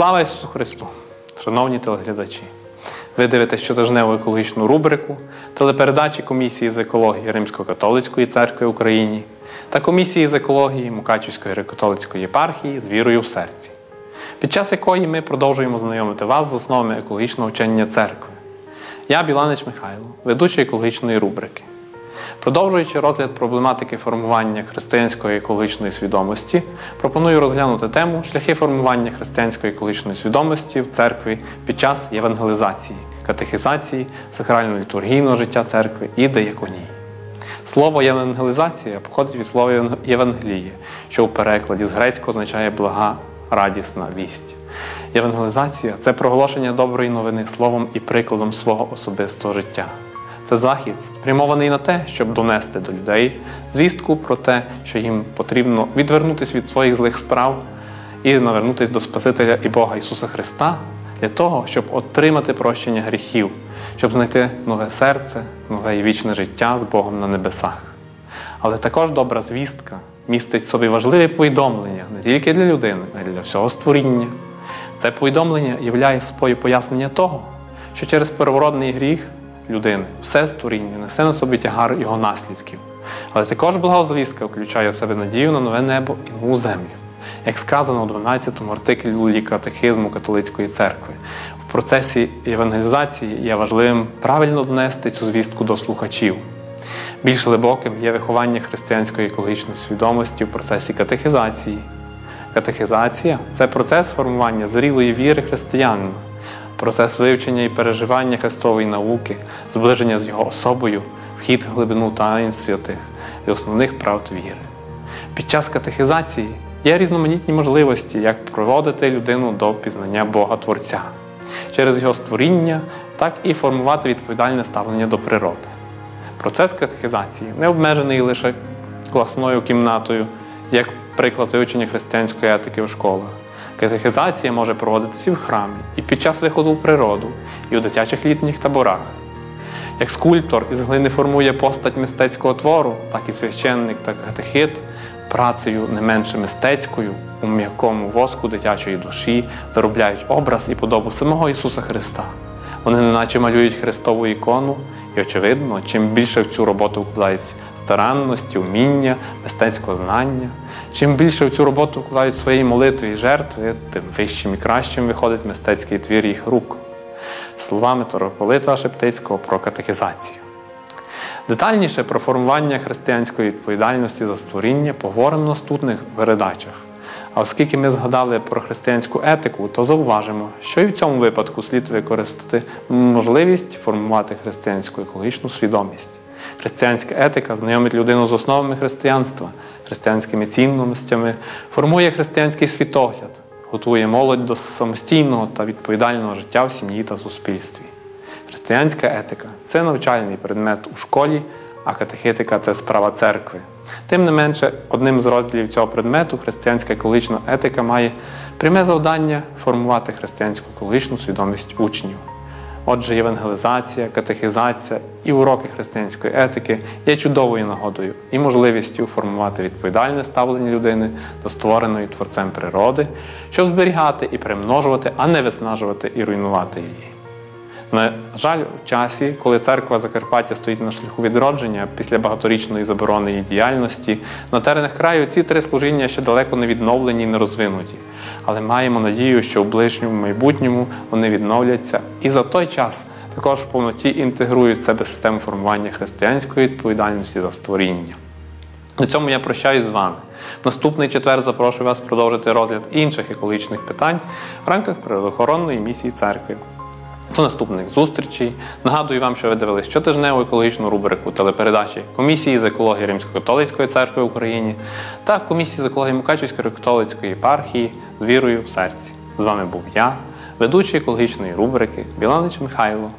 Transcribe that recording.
Слава Ісусу Христу! Шановні телеглядачі! Ви дивитесь щотижневу екологічну рубрику телепередачі Комісії з екології Римсько-католицької церкви в Україні та Комісії з екології Мукачівської греко-католицької єпархії з вірою в серці, під час якої ми продовжуємо знайомити вас з основами екологічного вчення церкви. Я Біланич Михайло, ведучий екологічної рубрики. Продовжуючи розгляд проблематики формування християнської екологічної свідомості, пропоную розглянути тему шляхи формування християнської екологічної свідомості в церкві під час євангелізації, катехізації, сакрально-літургійного життя церкви і деяконії. Слово євангелізація походить від слова Євангеліє, що у перекладі з грецького означає блага, радісна вість. Євангелізація це проголошення доброї новини словом і прикладом свого особистого життя. Це захід, спрямований на те, щоб донести до людей звістку про те, що їм потрібно відвернутися від своїх злих справ і навернутися до Спасителя і Бога Ісуса Христа для того, щоб отримати прощення гріхів, щоб знайти нове серце, нове і вічне життя з Богом на небесах. Але також добра звістка містить собі важливе повідомлення не тільки для людини, а й для всього створіння. Це повідомлення являє собою пояснення того, що через первородний гріх людини все створіння несе на собі тягар його наслідків. Але також благозвістка включає в себе надію на нове небо і нову землю, як сказано у 12 му артиклі катехизму католицької церкви. В процесі евангелізації є важливим правильно донести цю звістку до слухачів. Більш глибоким є виховання християнської екологічної свідомості в процесі катехізації. Катехізація це процес формування зрілої віри християнина, процес вивчення і переживання Христової науки, зближення з його особою, вхід в глибину таїн святих і основних правд віри. Під час катехізації є різноманітні можливості, як проводити людину до пізнання Бога Творця через його створіння, так і формувати відповідальне ставлення до природи. Процес катехізації не обмежений лише класною кімнатою, як приклад вивчення християнської етики в школах. Катехізація може проводитися і в храмі, і під час виходу в природу, і у дитячих літніх таборах. Як скульптор із глини формує постать мистецького твору, так і священник та катехит працею не менше мистецькою у м'якому воску дитячої душі доробляють образ і подобу самого Ісуса Христа. Вони неначе малюють Христову ікону, і, очевидно, чим більше в цю роботу вкладається старанності, уміння, мистецького знання, чим більше в цю роботу вкладають свої молитви і жертви, тим вищим і кращим виходить мистецький твір їх рук. Словами Торополита Шептицького про катехізацію. Детальніше про формування християнської відповідальності за створіння поговоримо в наступних передачах. А оскільки ми згадали про християнську етику, то зауважимо, що і в цьому випадку слід використати можливість формувати християнську екологічну свідомість. Християнська етика знайомить людину з основами християнства, християнськими цінностями, формує християнський світогляд, готує молодь до самостійного та відповідального життя в сім'ї та суспільстві. Християнська етика це навчальний предмет у школі, а катехетика це справа церкви. Тим не менше, одним з розділів цього предмету християнська екологічна етика має пряме завдання формувати християнську екологічну свідомість учнів. Отже, євангелізація, катехізація і уроки християнської етики є чудовою нагодою і можливістю формувати відповідальне ставлення людини до створеної творцем природи, щоб зберігати і примножувати, а не виснажувати і руйнувати її. На жаль, в часі, коли церква Закарпаття стоїть на шляху відродження після багаторічної заборони її діяльності, на теренах краю ці три служіння ще далеко не відновлені і не розвинуті. Але маємо надію, що в ближньому майбутньому вони відновляться і за той час також в повноті інтегрують в себе систему формування християнської відповідальності за створіння. На цьому я прощаюсь з вами. Наступний четвер запрошую вас продовжити розгляд інших екологічних питань в рамках природоохоронної місії церкви. До наступних зустрічей. Нагадую вам, що ви дивились щотижневу екологічну рубрику телепередачі Комісії з екології Римсько-католицької церкви в Україні та Комісії з екології Мукачівської католицької єпархії з вірою в серці. З вами був я, ведучий екологічної рубрики Біланич Михайло.